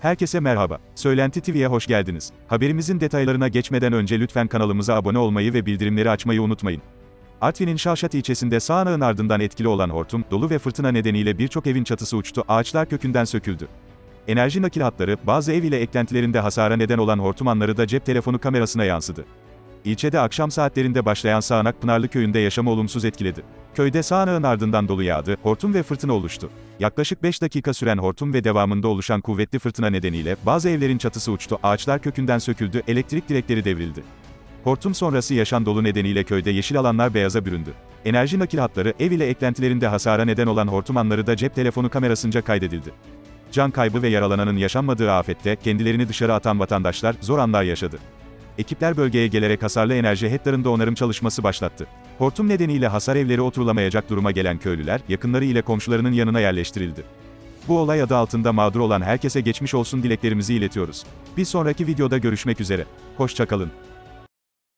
Herkese merhaba. Söylenti TV'ye hoş geldiniz. Haberimizin detaylarına geçmeden önce lütfen kanalımıza abone olmayı ve bildirimleri açmayı unutmayın. Artvin'in Şavşat ilçesinde sağanağın ardından etkili olan hortum, dolu ve fırtına nedeniyle birçok evin çatısı uçtu, ağaçlar kökünden söküldü. Enerji nakil hatları, bazı ev ile eklentilerinde hasara neden olan hortum anları da cep telefonu kamerasına yansıdı. İlçede akşam saatlerinde başlayan sağanak Pınarlı köyünde yaşamı olumsuz etkiledi. Köyde sağanağın ardından dolu yağdı, hortum ve fırtına oluştu. Yaklaşık 5 dakika süren hortum ve devamında oluşan kuvvetli fırtına nedeniyle bazı evlerin çatısı uçtu, ağaçlar kökünden söküldü, elektrik direkleri devrildi. Hortum sonrası yaşan dolu nedeniyle köyde yeşil alanlar beyaza büründü. Enerji nakil hatları, ev ile eklentilerinde hasara neden olan hortum anları da cep telefonu kamerasınca kaydedildi. Can kaybı ve yaralananın yaşanmadığı afette kendilerini dışarı atan vatandaşlar zor anlar yaşadı. Ekipler bölgeye gelerek hasarlı enerji hatlarında onarım çalışması başlattı. Hortum nedeniyle hasar evleri oturulamayacak duruma gelen köylüler, yakınları ile komşularının yanına yerleştirildi. Bu olay adı altında mağdur olan herkese geçmiş olsun dileklerimizi iletiyoruz. Bir sonraki videoda görüşmek üzere. Hoşçakalın.